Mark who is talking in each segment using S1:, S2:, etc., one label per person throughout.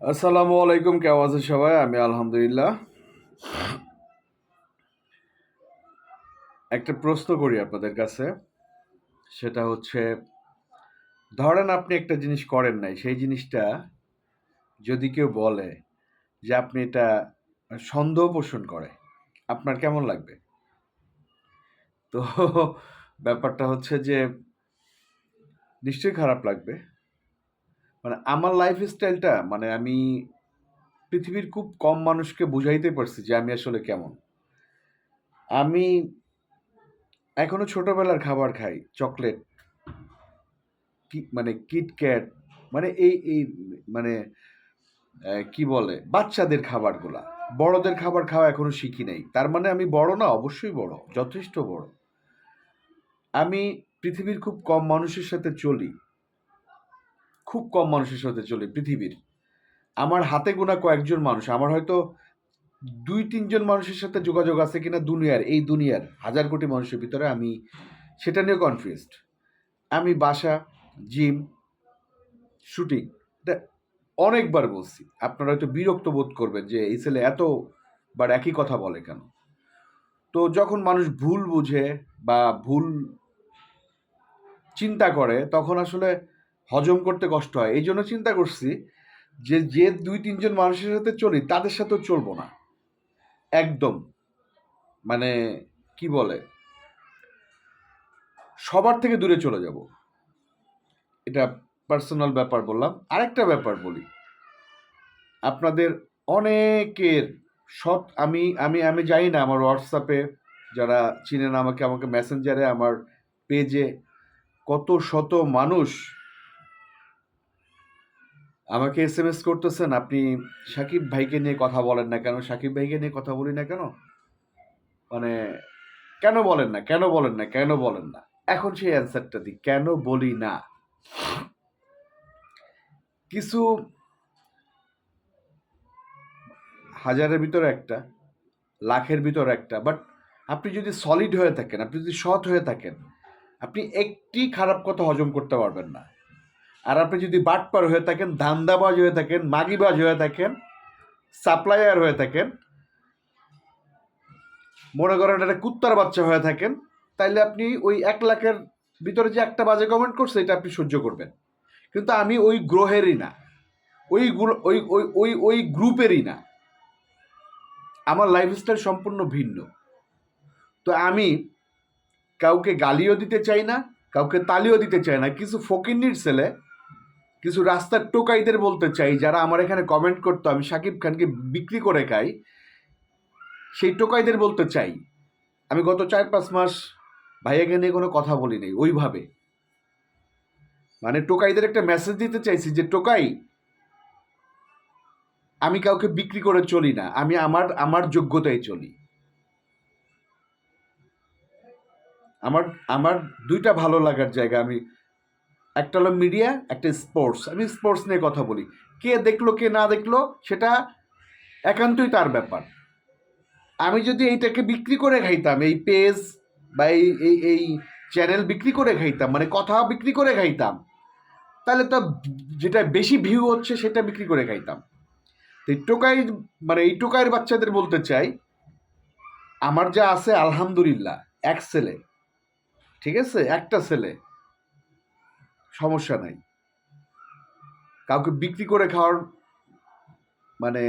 S1: আসসালামু আলাইকুম, কেমন আছেন সবাই? আমি আলহামদুলিল্লাহ। একটা প্রশ্ন করি আপনাদের কাছে। সেটা হচ্ছে, ধরেন আপনি একটা জিনিস করেন নাই, সেই জিনিসটা যদি কেউ বলে যে আপনি এটা সন্দেহ পোষণ করে, আপনার কেমন লাগবে? তো ব্যাপারটা হচ্ছে যে, নিশ্চয়ই খারাপ লাগবে। মানে আমার লাইফ স্টাইলটা মানে আমি পৃথিবীর খুব কম মানুষকে বুঝাইতে পারছি যে আমি আসলে কেমন। আমি এখনও ছোটবেলার খাবার খাই চকলেট মানে কিটক্যাট মানে এই এই মানে কি বলে, বাচ্চাদের খাবারগুলা। বড়দের খাবার খাওয়া এখনও শিখি নাই। তার মানে আমি বড় না, অবশ্যই বড়, যথেষ্ট বড়। আমি পৃথিবীর খুব কম মানুষের সাথে চলি। খুব কম মানুষের সাথে চলি পৃথিবীর। আমার হাতে গোনা কয়েকজন মানুষ, আমার হয়তো দুই, তিনজন মানুষের সাথে যোগাযোগ আছে কিনা দুনিয়ার, এই দুনিয়ার হাজার কোটি মানুষের ভিতরে আমি সেটা নিয়ে কনফিউজড আমি বাসা জিম শুটিং অনেকবার বলছি। আপনারা হয়তো বিরক্ত বোধ করবেন যে এই ছেলে এতবার একই কথা বলে কেন? তো যখন মানুষ ভুল বুঝে বা ভুল চিন্তা করে, তখন আসলে হজম করতে কষ্ট হয়। এই জন্য চিন্তা করছি যে যে দুই, তিনজন মানুষের সাথে চলি, তাদের সাথেও চলবো না। একদম। মানে কি বলে? সবার থেকে দূরে চলে যাব। এটা পার্সোনাল ব্যাপার বললাম। আরেকটা ব্যাপার বলি। আপনাদের অনেকের সৎ, আমি আমি আমি জানি না আমার হোয়াটসঅ্যাপে যারা চিনেন আমাকে আমাকে মেসেঞ্জারে আমার পেজে কত শত মানুষ আমাকে এস এম এস করতেছেন, আপনি সাকিব ভাইকে নিয়ে কথা বলেন না কেন? সাকিব ভাইকে নিয়ে কথা বলি না কেন? মানে কেন বলেন না, কেন বলেন না, কেন বলেন না? এখন সেই অ্যান্সারটা দিই, কেন বলি না? কিছু হাজারের ভিতরে একটা, লাখের ভিতরে একটা বাট আপনি যদি সলিড হয়ে থাকেন, আপনি যদি সৎ হয়ে থাকেন, আপনি একটি খারাপ কথা হজম করতে পারবেন না। আর আপনি যদি বাটপার হয়ে থাকেন, ধান্দাবাজ হয়ে থাকেন, মাগিবাজ হয়ে থাকেন, সাপ্লায়ার হয়ে থাকেন, মনে করেন একটা কুত্তার বাচ্চা হয়ে থাকেন, তাইলে আপনি ওই এক লাখের ভিতরে যে একটা বাজে কমেন্ট করছে, এটা আপনি সহ্য করবেন। কিন্তু আমি ওই গ্রহেরই না। ওই ওই ওই ওই ওই গ্রুপেরই না। আমার লাইফস্টাইল সম্পূর্ণ ভিন্ন। তো আমি কাউকে গালিও দিতে চাই না, কাউকে তালিও দিতে চাই না। কিছু ফকিন্নির ছেলে কিছু রাস্তার টোকাইদের বলতে চাই, যারা আমার এখানে কমেন্ট করতো, আমি সাকিব খানকে বিক্রি করে খাই, সেই টোকাইদের বলতে চাই। আমি গত চার পাঁচ মাস ভাইয়াকে নিয়ে কোনো কথা বলি নাই, ওইভাবে। মানে টোকাইদের একটা মেসেজ দিতে চাইছি যে, টোকাই, আমি কাউকে বিক্রি করে চলি না, আমি আমার আমার যোগ্যতায় চলি। আমার আমার দুইটা ভালো লাগার জায়গা আমি একটা হলো মিডিয়া একটা স্পোর্টস আমি স্পোর্টস নিয়ে কথা বলি। কে দেখল, কে না দেখল, সেটা একান্তই তার ব্যাপার। আমি যদি এইটাকে বিক্রি করে খাইতাম, এই পেজ বা এই এই এই চ্যানেল বিক্রি করে খাইতাম মানে কথা বিক্রি করে খাইতাম, তাহলে তো যেটা বেশি ভিউ হচ্ছে, সেটা বিক্রি করে খাইতাম। তো এই টোকাই মানে এই টোকাইয়ের বাচ্চাদের বলতে চাই, আমার যা আছে, আলহামদুলিল্লাহ, এক ছেলে, ঠিক আছে? একটা ছেলে। সমস্যা নাই। কাউকে বিক্রি করে খাওয়ার মানে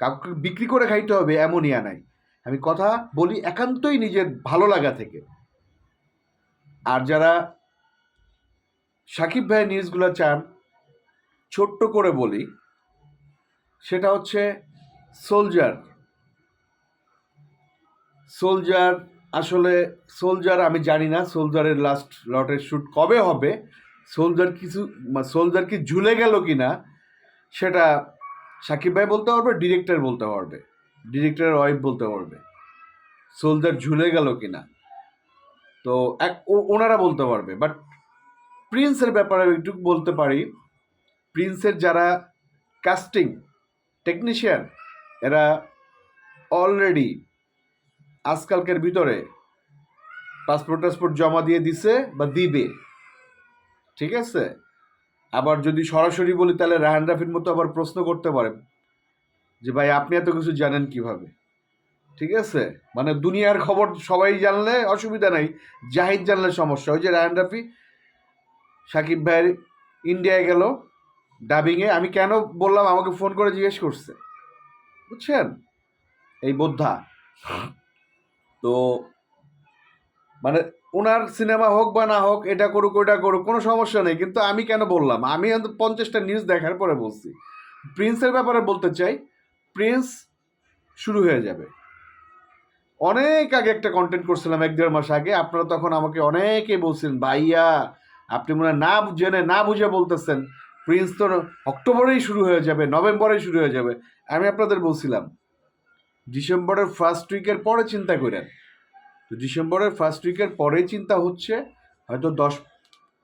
S1: কাউকে বিক্রি করে খাইতে হবে এমনইয়া নাই। আমি কথা বলি একান্তই নিজের ভালো লাগা থেকে। আর যারা সাকিব ভাইয়ের নিউজগুলো চান, ছোট্ট করে বলি, সেটা হচ্ছে সোলজার সোলজার আসলে সোলজার, আমি জানি না সোলজারের লাস্ট লটের শ্যুট কবে হবে। সোলজার কিছু সোলজার কি ঝুলে গেল কি না সেটা সাকিব ভাই বলতে পারবে ডিরেক্টর বলতে পারবে ডিরেক্টরের ওয়াইফ বলতে পারবে, সোলজার ঝুলে গেল কি না তো এক ওনারা বলতে পারবে বাট প্রিন্সের ব্যাপারে একটু বলতে পারি প্রিন্সের যারা কাস্টিং টেকনিশিয়ান এরা অলরেডি আজকালকের ভিতরে পাসপোর্ট টাসপোর্ট জমা দিয়ে দিছে বা দিবে। ঠিক আছে? আবার যদি সরাসরি বলি, তাহলে রাহান রাফির মতো আবার প্রশ্ন করতে পারেন যে, ভাই, আপনি এত কিছু জানেন কীভাবে? ঠিক আছে? মানে দুনিয়ার খবর সবাই জানলে অসুবিধা নাই। জাহিদ জানলে সমস্যা। ওই যে রায়ান রাফি, সাকিব ভাইয়ের ইন্ডিয়ায় গেল ডাবিংয়ে আমি কেন বললাম, আমাকে ফোন করে জিজ্ঞেস করছে। বুঝছেন? এই বোদ্ধা। তো মানে ওনার সিনেমা হোক বা না হোক, এটা করুক ওটা করুক, কোনো সমস্যা নেই। কিন্তু আমি কেন বললাম? আমি পঞ্চাশটা নিউজ দেখার পরে বলছি। প্রিন্সের ব্যাপারে বলতে চাই প্রিন্স শুরু হয়ে যাবে। অনেক আগে একটা কন্টেন্ট করছিলাম এক দেড় মাস আগে। আপনারা তখন আমাকে অনেকে বলছেন, ভাইয়া, আপনি মনে না জেনে না বুঝে বলতেছেন। প্রিন্স তো অক্টোবরেই শুরু হয়ে যাবে, নভেম্বরেই শুরু হয়ে যাবে। আমি আপনাদের বলছিলাম ডিসেম্বরের ফার্স্ট উইকের পরে চিন্তা করেন। তো ডিসেম্বরের ফার্স্ট উইকের পরেই চিন্তা হচ্ছে, হয়তো দশ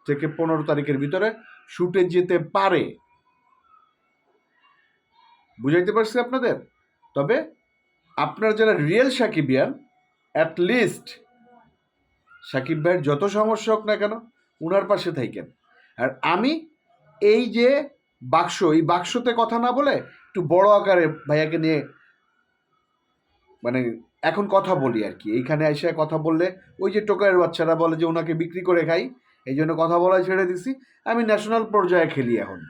S1: থেকে পনেরো তারিখের ভিতরে শুটে যেতে পারে। বুঝাইতে পারছি আপনাদের? তবে আপনার যারা real Sakibian at least Sakib ভাইয়ের যত সমস্যা হোক না কেন, উনার পাশে থাকেন। আর আমি এই যে বাক্স, এই বাক্সতে কথা না বলে একটু বড় আকারে ভাইয়াকে নিয়ে মানে এখন কথা বলি আর কি। এইখানে এসে কথা বললে ওই যে টোকারের বাচ্চারা বলে যে ওনাকে বিক্রি করে খাই এই জন্য কথা বলা ছেড়ে দিছি। আমি ন্যাশনাল পর্যায়ে খেলি এখন।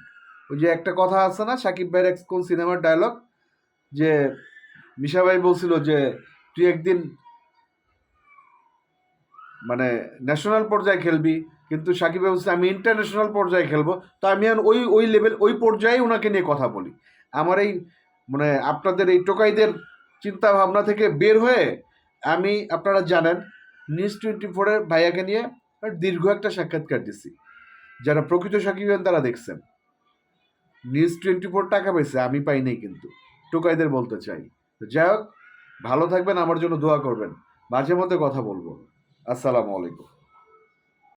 S1: ওই যে একটা কথা আছে না, সাকিব ভাইয়ের এক্স কোন সিনেমার ডায়লগ যে মিশা ভাই বলছিল যে, তুই একদিন মানে ন্যাশনাল পর্যায়ে খেলবি, কিন্তু সাকিব ভাই বলছে, আমি ইন্টারন্যাশনাল পর্যায়ে খেলব। তো আমি ওই ওই লেভেল ওই পর্যায়ে ওনাকে নিয়ে কথা বলি। আমার এই মানে আপনাদের এই টোকাইদের চিন্তা ভাবনা থেকে বের হয়ে আমি, আপনারা জানেন, নিউজ টোয়েন্টি ফোরের ভাইয়াকে নিয়ে দীর্ঘ একটা সাক্ষাৎকার দিছি। যারা প্রকৃত সাকিবেন তারা দেখছেন। নিউজ টোয়েন্টি ফোর টাকা পেয়েছে আমি পাই নাই কিন্তু। টোকাইদের বলতে চাই। যাই হোক, ভালো থাকবেন, আমার জন্য দোয়া করবেন। মাঝে মধ্যে কথা বলব। আসসালামু আলাইকুম।